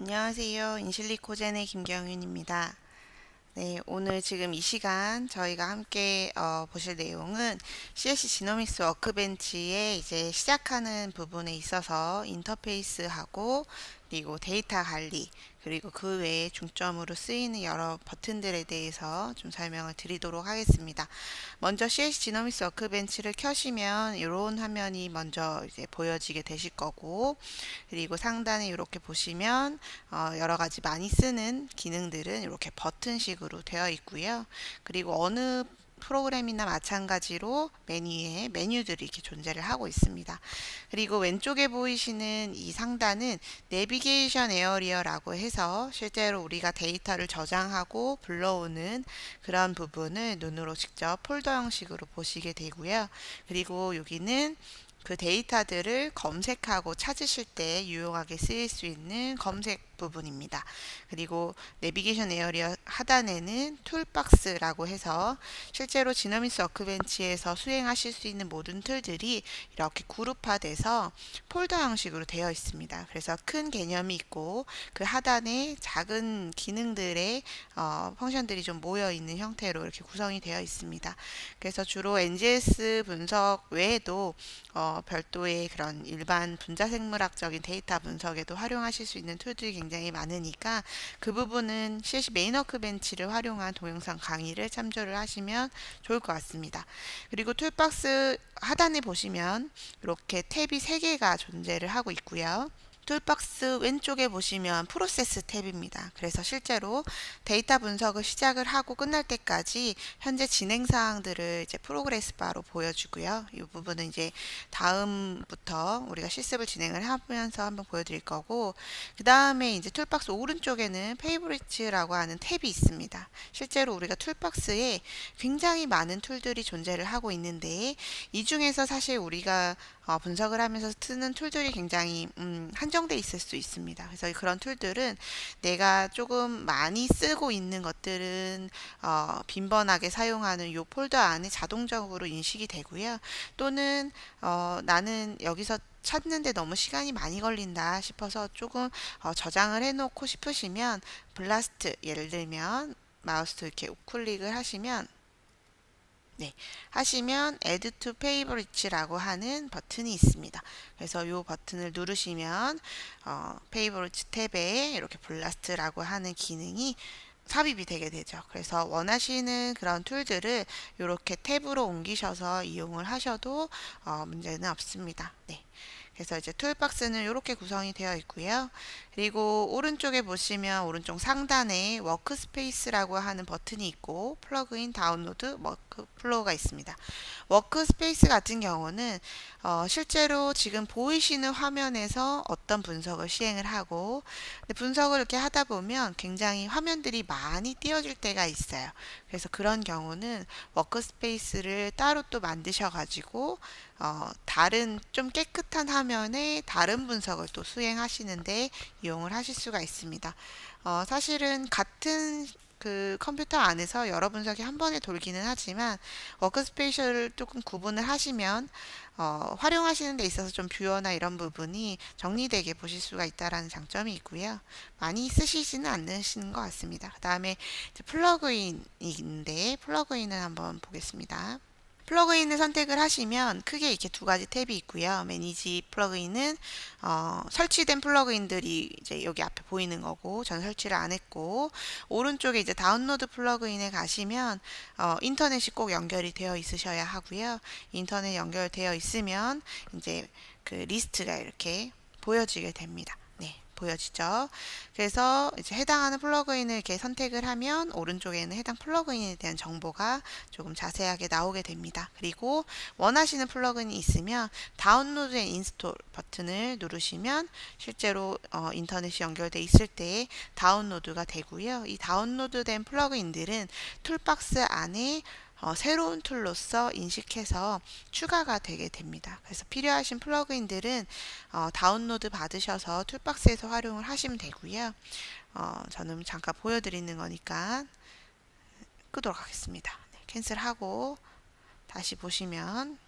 안녕하세요. 인실리코젠의 김경윤입니다. 네, 오늘 지금 이 시간 저희가 함께 어, 보실 내용은 CSC 지노믹스 워크벤치에 이제 시작하는 부분에 있어서 인터페이스하고 그리고 데이터 관리 그리고 그 외에 중점으로 쓰이는 여러 버튼들에 대해서 좀 설명을 드리도록 하겠습니다. 먼저 CS 지노믹스 워크벤치를 켜시면 이런 화면이 먼저 이제 보여지게 되실 거고 그리고 상단에 이렇게 보시면 어, 여러 가지 많이 쓰는 기능들은 이렇게 버튼식으로 되어 있고요. 그리고 어느 프로그램이나 마찬가지로 메뉴에 메뉴들이 이렇게 존재를 하고 있습니다. 그리고 왼쪽에 보이시는 이 상단은 내비게이션 에어리어라고 해서 실제로 우리가 데이터를 저장하고 불러오는 그런 부분을 눈으로 직접 폴더 형식으로 보시게 되고요. 그리고 여기는 그 데이터들을 검색하고 찾으실 때 유용하게 쓰일 수 있는 검색 부분입니다. 그리고 내비게이션 에어리어 하단에는 툴박스라고 해서 실제로 지노미스 워크벤치에서 수행하실 수 있는 모든 툴들이 이렇게 그룹화돼서 폴더 형식으로 되어 있습니다. 그래서 큰 개념이 있고 그 하단에 작은 기능들의 어, 펑션들이 좀 모여 있는 형태로 이렇게 구성이 되어 있습니다. 그래서 주로 NGS 분석 외에도 어, 별도의 그런 일반 분자생물학적인 데이터 분석에도 활용하실 수 있는 툴들이 굉장히 많으니까 그 부분은 CC 메인워크 벤치를 활용한 동영상 강의를 참조를 하시면 좋을 것 같습니다. 그리고 툴박스 하단에 보시면 이렇게 탭이 3개가 존재를 하고 있고요. 툴박스 왼쪽에 보시면 프로세스 탭입니다. 그래서 실제로 데이터 분석을 시작을 하고 끝날 때까지 현재 진행 사항들을 이제 프로그레스 바로 보여주고요. 이 부분은 이제 다음부터 우리가 실습을 진행을 하면서 한번 보여드릴 거고 그 다음에 이제 툴박스 오른쪽에는 페이보리츠라고 하는 탭이 있습니다. 실제로 우리가 툴박스에 굉장히 많은 툴들이 존재를 하고 있는데 이 중에서 사실 우리가 어, 분석을 하면서 쓰는 툴들이 굉장히 음, 한정돼 있을 수 있습니다. 그래서 그런 툴들은 내가 조금 많이 쓰고 있는 것들은 어, 빈번하게 사용하는 이 폴더 안에 자동적으로 인식이 되고요. 또는 어, 나는 여기서 찾는데 너무 시간이 많이 걸린다 싶어서 조금 어, 저장을 해놓고 싶으시면 블라스트 예를 들면 마우스 이렇게 우클릭을 하시면 네, 하시면 Add to Favorites,라고 하는 버튼이 있습니다. 그래서 이 버튼을 누르시면 어, Favorites 탭에 이렇게 블라스트라고 하는 기능이 삽입이 되게 되죠. 그래서 원하시는 그런 툴들을 이렇게 탭으로 옮기셔서 이용을 하셔도 어, 문제는 없습니다. 네. 그래서 이제 툴박스는 이렇게 구성이 되어 있고요. 그리고 오른쪽에 보시면 오른쪽 상단에 워크스페이스라고 하는 버튼이 있고 플러그인 다운로드 워크플로우가 있습니다. 워크스페이스 같은 경우는 어, 실제로 지금 보이시는 화면에서 어떤 분석을 시행을 하고 분석을 이렇게 하다 보면 굉장히 화면들이 많이 띄어질 때가 있어요. 그래서 그런 경우는 워크스페이스를 따로 또 만드셔 가지고 어, 다른 좀 깨끗한 화면에 다른 분석을 또 수행하시는데 이용을 하실 수가 있습니다. 어, 사실은 같은 그 컴퓨터 안에서 여러 분석이 한 번에 돌기는 하지만 워크스페이스를 조금 구분을 하시면 어, 활용하시는 데 있어서 좀 뷰어나 이런 부분이 정리되게 보실 수가 있다라는 장점이 있고요. 많이 쓰시지는 않으시는 것 같습니다. 그 다음에 플러그인인데 플러그인을 한번 보겠습니다. 플러그인을 선택을 하시면 크게 이렇게 두 가지 탭이 있고요. 매니지 플러그인은 어, 설치된 플러그인들이 이제 여기 앞에 보이는 거고 전 설치를 안 했고 오른쪽에 이제 다운로드 플러그인에 가시면 어, 인터넷이 꼭 연결이 되어 있으셔야 하고요. 인터넷 연결되어 있으면 이제 그 리스트가 이렇게 보여지게 됩니다. 보여지죠. 그래서 이제 해당하는 플러그인을 이렇게 선택을 하면 오른쪽에는 해당 플러그인에 대한 정보가 조금 자세하게 나오게 됩니다. 그리고 원하시는 플러그인이 있으면 다운로드 앤 인스톨 버튼을 누르시면 실제로 어, 인터넷이 연결돼 있을 때 다운로드가 되고요. 이 다운로드된 플러그인들은 툴박스 안에 어, 새로운 툴로서 인식해서 추가가 되게 됩니다. 그래서 필요하신 플러그인들은 어, 다운로드 받으셔서 툴박스에서 활용을 하시면 되고요. 어, 저는 잠깐 보여드리는 거니까 끄도록 하겠습니다. 네, 캔슬하고 다시 보시면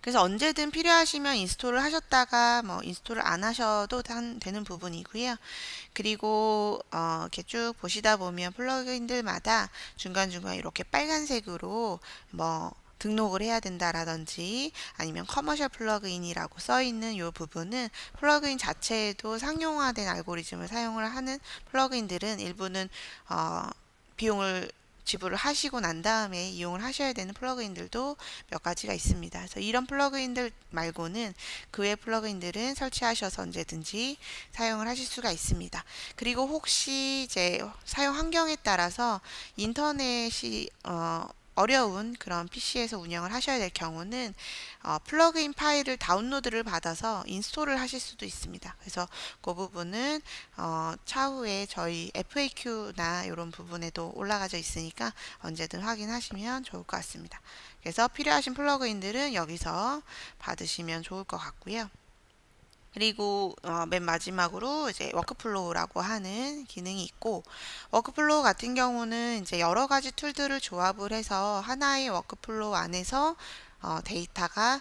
그래서 언제든 필요하시면 인스톨을 하셨다가 뭐 인스톨을 안 하셔도 단- 되는 부분이고요. 그리고 어, 이렇게 쭉 보시다 보면 플러그인들마다 중간중간 이렇게 빨간색으로 뭐 등록을 해야 된다라든지 아니면 커머셜 플러그인이라고 써 있는 이 부분은 플러그인 자체에도 상용화된 알고리즘을 사용을 하는 플러그인들은 일부는 어, 비용을 지불을 하시고 난 다음에 이용을 하셔야 되는 플러그인들도 몇 가지가 있습니다. 그래서 이런 플러그인들 말고는 그 외 플러그인들은 설치하셔서 언제든지 사용을 하실 수가 있습니다. 그리고 혹시 이제 사용 환경에 따라서 인터넷이 어, 어려운 그런 PC에서 운영을 하셔야 될 경우는 어, 플러그인 파일을 다운로드를 받아서 인스톨을 하실 수도 있습니다. 그래서 그 부분은 어, 차후에 저희 FAQ나 이런 부분에도 올라가져 있으니까 언제든 확인하시면 좋을 것 같습니다. 그래서 필요하신 플러그인들은 여기서 받으시면 좋을 것 같고요. 그리고 어, 맨 마지막으로 이제 워크플로우라고 하는 기능이 있고 워크플로우 같은 경우는 이제 여러 가지 툴들을 조합을 해서 하나의 워크플로우 안에서 어, 데이터가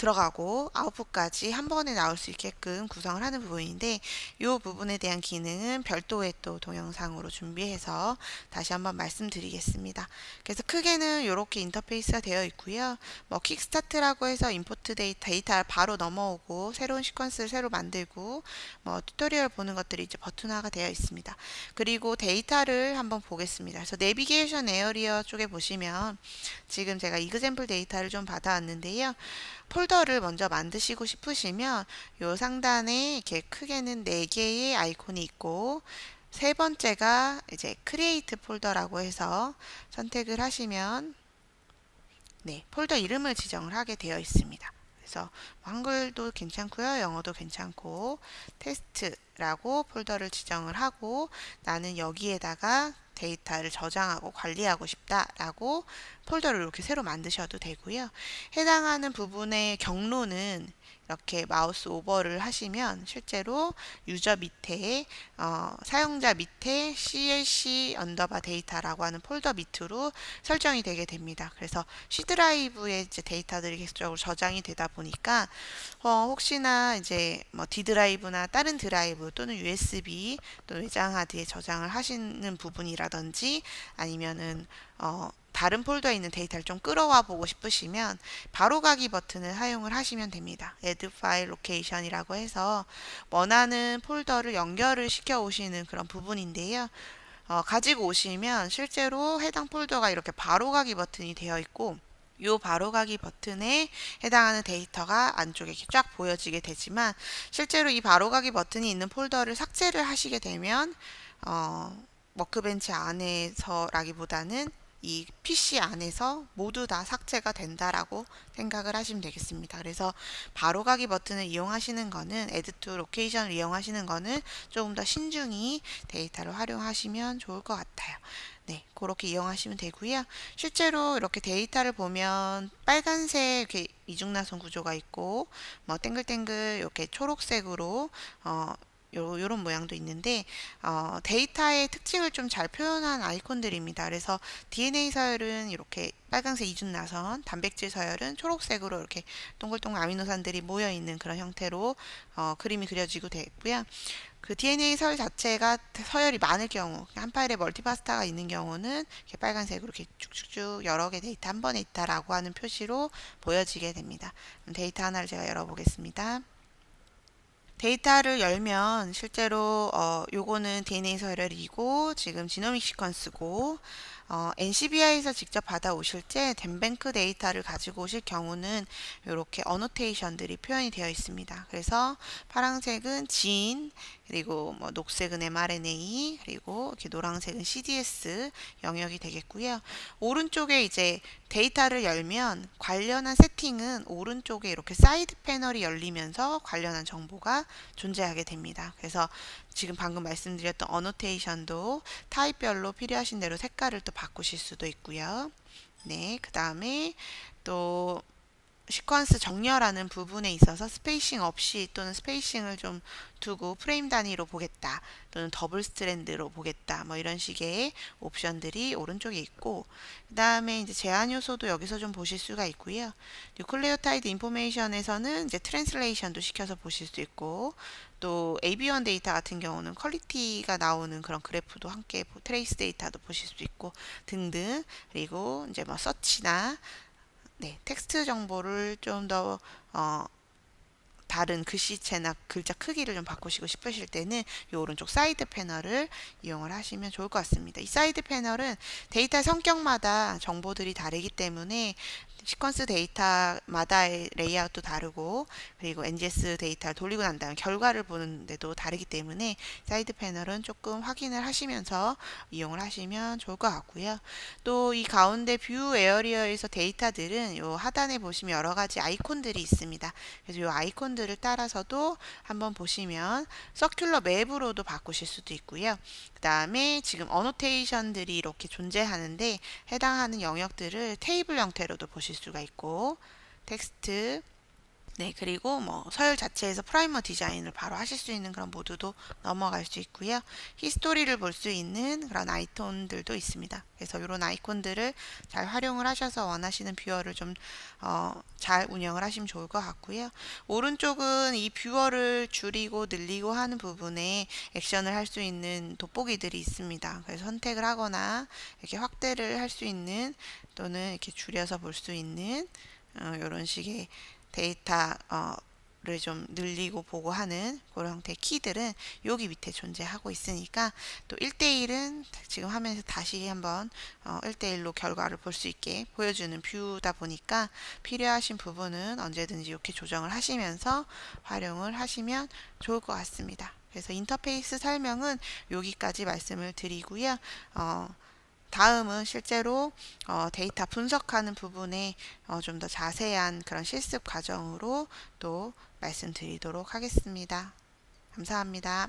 들어가고 아웃풋까지 한 번에 나올 수 있게끔 구성을 하는 부분인데 이 부분에 대한 기능은 별도의 또 동영상으로 준비해서 다시 한번 말씀드리겠습니다. 그래서 크게는 이렇게 인터페이스가 되어 있고요. 뭐 킥스타트라고 해서 임포트 데이터, 데이터 바로 넘어오고 새로운 시퀀스를 새로 만들고 뭐 튜토리얼 보는 것들이 이제 버튼화가 되어 있습니다. 그리고 데이터를 한번 보겠습니다. 그래서 내비게이션 에어리어 쪽에 보시면 지금 제가 이그샘플 데이터를 좀 받아왔는데요. 폴 더를 먼저 만드시고 싶으시면 요 상단에 이렇게 크게는 4개의 아이콘이 있고 세 번째가 이제 크리에이트 폴더라고 해서 선택을 하시면 네, 폴더 이름을 지정을 하게 되어 있습니다. 그래서 한글도 괜찮고요. 영어도 괜찮고 테스트라고 폴더를 지정을 하고 나는 여기에다가 데이터를 저장하고 관리하고 싶다라고 폴더를 이렇게 새로 만드셔도 되고요. 해당하는 부분의 경로는 이렇게 마우스 오버를 하시면 실제로 유저 밑에 어, 사용자 밑에 CLC 언더바 데이터라고 하는 폴더 밑으로 설정이 되게 됩니다. 그래서 C 드라이브에 이제 데이터들이 계속적으로 저장이 되다 보니까 어, 혹시나 이제 뭐 D 드라이브나 다른 드라이브 또는 USB 또 외장 하드에 저장을 하시는 부분이라든지 아니면은 어, 다른 폴더에 있는 데이터를 좀 끌어와 보고 싶으시면 바로가기 버튼을 사용을 하시면 됩니다. Add File Location이라고 해서 원하는 폴더를 연결을 시켜 오시는 그런 부분인데요. 어, 가지고 오시면 실제로 해당 폴더가 이렇게 바로가기 버튼이 되어 있고 요 바로가기 버튼에 해당하는 데이터가 안쪽에 쫙 보여지게 되지만 실제로 이 바로가기 버튼이 있는 폴더를 삭제를 하시게 되면 어, 워크벤치 안에서라기보다는 이 PC 안에서 모두 다 삭제가 된다라고 생각을 하시면 되겠습니다. 그래서 바로 가기 버튼을 이용하시는 거는 Add to Location을 이용하시는 거는 조금 더 신중히 데이터를 활용하시면 좋을 것 같아요. 네, 그렇게 이용하시면 되고요. 실제로 이렇게 데이터를 보면 빨간색 이렇게 이중나선 구조가 있고 뭐 땡글땡글 이렇게 초록색으로 어, 요, 요런 모양도 있는데 어, 데이터의 특징을 좀 잘 표현한 아이콘들입니다. 그래서 DNA 서열은 이렇게 빨간색 이중나선, 단백질 서열은 초록색으로 이렇게 동글동글 아미노산들이 모여 있는 그런 형태로 어, 그림이 그려지고 되고요. 그 DNA 서열 자체가 서열이 많을 경우 한 파일에 멀티파스타가 있는 경우는 이렇게 빨간색으로 이렇게 쭉쭉쭉 여러 개 데이터 한 번에 있다라고 하는 표시로 보여지게 됩니다. 데이터 하나를 제가 열어보겠습니다. 데이터를 열면 실제로 어, 요거는 DNA 서열이고 지금 지노믹 시퀀스고 어, NCBI에서 직접 받아오실 때 덴뱅크 데이터를 가지고 오실 경우는 이렇게 어노테이션들이 표현이 되어 있습니다. 그래서 파란색은 진, 그리고 뭐 녹색은 mRNA, 그리고 이렇게 노란색은 CDS 영역이 되겠고요. 오른쪽에 이제 데이터를 열면 관련한 세팅은 오른쪽에 이렇게 사이드 패널이 열리면서 관련한 정보가 존재하게 됩니다. 그래서 지금 방금 말씀드렸던 어노테이션도 타입별로 필요하신 대로 색깔을 또 바꾸실 수도 있고요. 네, 그 다음에 또 시퀀스 정렬하는 부분에 있어서 스페이싱 없이 또는 스페이싱을 좀 두고 프레임 단위로 보겠다 또는 더블 스트랜드로 보겠다 뭐 이런 식의 옵션들이 오른쪽에 있고 그 다음에 이제 제한 요소도 여기서 좀 보실 수가 있고요. 뉴클레오타이드 인포메이션에서는 이제 트랜슬레이션도 시켜서 보실 수 있고 또 AB1 데이터 같은 경우는 퀄리티가 나오는 그런 그래프도 함께 보- 트레이스 데이터도 보실 수 있고 등등 그리고 이제 뭐 서치나 네, 텍스트 정보를 좀더 어, 다른 글씨체나 글자 크기를 좀 바꾸시고 싶으실 때는 이 오른쪽 사이드 패널을 이용을 하시면 좋을 것 같습니다. 이 사이드 패널은 데이터 성격마다 정보들이 다르기 때문에 시퀀스 데이터마다의 레이아웃도 다르고 그리고 NGS 데이터를 돌리고 난 다음에 결과를 보는데도 다르기 때문에 사이드 패널은 조금 확인을 하시면서 이용을 하시면 좋을 것 같고요. 또 이 가운데 뷰 에어리어에서 데이터들은 요 하단에 보시면 여러 가지 아이콘들이 있습니다. 그래서 요 아이콘들을 따라서도 한번 보시면 서큘러 맵으로도 바꾸실 수도 있고요. 그 다음에 지금 어노테이션들이 이렇게 존재하는데 해당하는 영역들을 테이블 형태로도 보실 수가 있고 텍스트 네, 그리고 뭐 서열 자체에서 프라이머 디자인을 바로 하실 수 있는 그런 모드도 넘어갈 수 있고요. 히스토리를 볼 수 있는 그런 아이콘들도 있습니다. 그래서 이런 아이콘들을 잘 활용을 하셔서 원하시는 뷰어를 좀 어, 잘 운영을 하시면 좋을 것 같고요. 오른쪽은 이 뷰어를 줄이고 늘리고 하는 부분에 액션을 할 수 있는 돋보기들이 있습니다. 그래서 선택을 하거나 이렇게 확대를 할 수 있는 또는 이렇게 줄여서 볼 수 있는 어, 이런 식의 데이터를 좀 늘리고 보고 하는 그런 형태의 키들은 여기 밑에 존재하고 있으니까 또 1대1은 지금 화면에서 다시 한번 어, 1대1로 결과를 볼 수 있게 보여주는 뷰다 보니까 필요하신 부분은 언제든지 이렇게 조정을 하시면서 활용을 하시면 좋을 것 같습니다. 그래서 인터페이스 설명은 여기까지 말씀을 드리고요. 어, 다음은 실제로 어, 데이터 분석하는 부분에 어, 좀 더 자세한 그런 실습 과정으로 또 말씀드리도록 하겠습니다. 감사합니다.